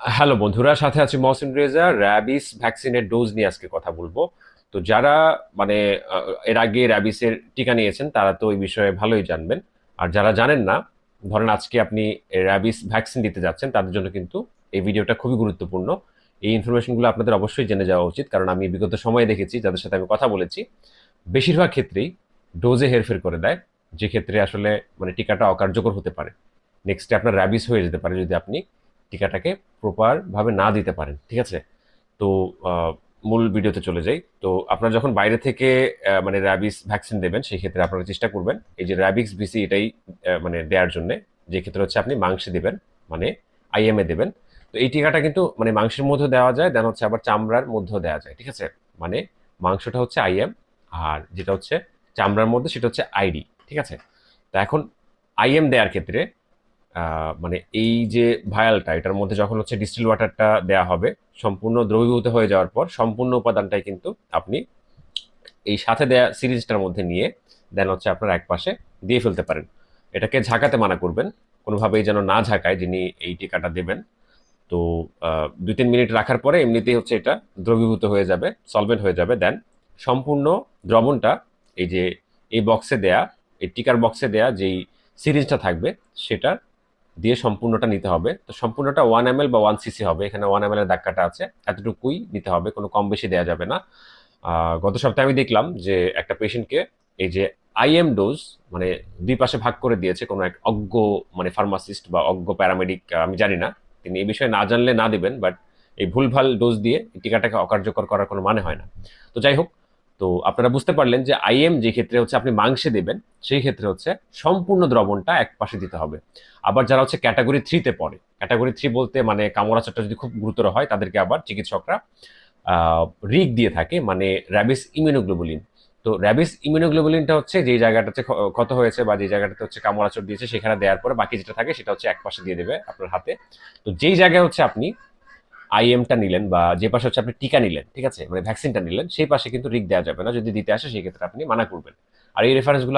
Hello বন্ধুরা, সাথে আছি মহসিন রেজা র্যাবিস ভ্যাকসিনের ডোজ নিয়ে আজকে কথা বলব। তো যারা মানে এর আগে র্যাবিসের টিকা নিয়েছেন, তারা তো এই বিষয়ে ভালোই জানবেন। আর যারা জানেন না, ধরেন আজকে আপনি র্যাবিস ভ্যাকসিন দিতে যাচ্ছেন, তাদের জন্য কিন্তু এই ভিডিওটা খুবই গুরুত্বপূর্ণ। এই ইনফরমেশনগুলো আপনাদের অবশ্যই জেনে যাওয়া উচিত, কারণ আমি বিগত সময়ে দেখেছি, যাদের সাথে আমি কথা বলেছি, বেশিরভাগ ক্ষেত্রেই ডোজে হেরফের করে দেয় যে ক্ষেত্রে আসলে মানে টিকাটা অকার্যকর হতে পারে। নেক্সটে আপনার র্যাবিস হয়ে যেতে পারে যদি আপনি টিকাটাকে প্রপারভাবে না দিতে পারেন, ঠিক আছে? তো মূল ভিডিওতে চলে যাই। তো, আপনারা যখন বাইরে থেকে মানে র্যাবিস ভ্যাকসিন দেবেন সেই ক্ষেত্রে আপনারা চেষ্টা করবেন, এই যে র্যাবিক্স বিসি এটাই মানে দেওয়ার জন্য, যে ক্ষেত্রে হচ্ছে আপনি মাংসে দেবেন মানে আইএমএ দেবেন। তো এই টিকাটা কিন্তু মানে মাংসের মধ্যে দেওয়া যায় দেন হচ্ছে আবার চামড়ার মধ্যেও দেওয়া যায়, ঠিক আছে? মানে মাংসটা হচ্ছে আইএম আর যেটা হচ্ছে চামড়ার মধ্যে সেটা হচ্ছে আইডি ঠিক আছে? তা এখন আইএম দেওয়ার ক্ষেত্রে মানে এই যে ভায়ালটা, এটার মধ্যে যখন হচ্ছে ডিস্টিল ওয়াটারটা দেওয়া হবে, সম্পূর্ণ দ্রবীভূত হয়ে যাওয়ার পর সম্পূর্ণ উপাদানটাই কিন্তু আপনি এই সাথে দেয়া সিরিজটার মধ্যে নিয়ে দেন হচ্ছে আপনার এক পাশে দিয়ে ফেলতে পারেন। এটাকে ঝাঁকাতে মানা করবেন, কোনোভাবেই যেন না ঝাঁকায় যিনি এই টিকাটা দেবেন। তো দুই তিন মিনিট রাখার পরে এমনিতেই হচ্ছে এটা দ্রবীভূত হয়ে যাবে সলভেন্ট হয়ে যাবে। দেন সম্পূর্ণ দ্রবণটা এই যে, এই বক্সে দেয়া, এই টিকার বক্সে দেয়া যেই সিরিজটা থাকবে সেটা দিয়ে সম্পূর্ণটা নিতে হবে। তো সম্পূর্ণটা ওয়ান এম বা ওয়ান সিসি হবে। এখানে ওয়ান এম এর দাগকাটা আছে। এতটুকুই নিতে হবে। কোনো কম বেশি দেওয়া যাবে না। গত সপ্তাহে আমি দেখলাম যে একটা পেশেন্টকে এই যে আইএম ডোজ মানে দুই পাশে ভাগ করে দিয়েছে কোনো এক অজ্ঞ মানে ফার্মাসিস্ট বা অজ্ঞ প্যারামেডিক আমি জানি না। তিনি এই বিষয়ে না জানলে না দিবেন বাট এই ভুলভাল ডোজ দিয়ে টিকাটাকে অকার্যকর করার কোনো মানে হয় না। তো যাই হোক তো আপনারা বুঝতে পারলেন যে আইএম যে ক্ষেত্রে হচ্ছে আপনি মাংসে দেবেন, সেই ক্ষেত্রে হচ্ছে সম্পূর্ণ দ্রবণটা এক পাশে দিতে হবে। আবার যারা হচ্ছে ক্যাটাগরি থ্রিতে পড়ে, ক্যাটাগরি থ্রি বলতে মানে কামড়াচারটা যদি খুব গুরুতর হয়, তাদেরকে আবার চিকিৎসকরা রিক দিয়ে থাকে মানে র্যাবিস ইমিউনোগ্লোবুলিন তো র্যাবিস ইমিউনোগ্লোবুলিনটা হচ্ছে যেই জায়গাটাতে ক্ষ- ক্ষত হয়েছে বা যেই জায়গাটাতে হচ্ছে কামড়াচর দিয়েছে, সেখানে দেওয়ার পরে বাকি যেটা থাকে সেটা হচ্ছে এক পাশে দিয়ে দেবে আপনার হাতে। তো যেই জায়গায় হচ্ছে আপনি আইএমটা নিলেন বা যে পাশে হচ্ছে আপনি টিকা নিলেন, ঠিক আছে? মানে ভ্যাকসিনটা নিলেন, সেই পাশে কিন্তু রিক দেওয়া যাবে না। যদি দিতে আসে, সেই ক্ষেত্রে আপনি মানা করবেন। আর এই রেফারেন্সগুলো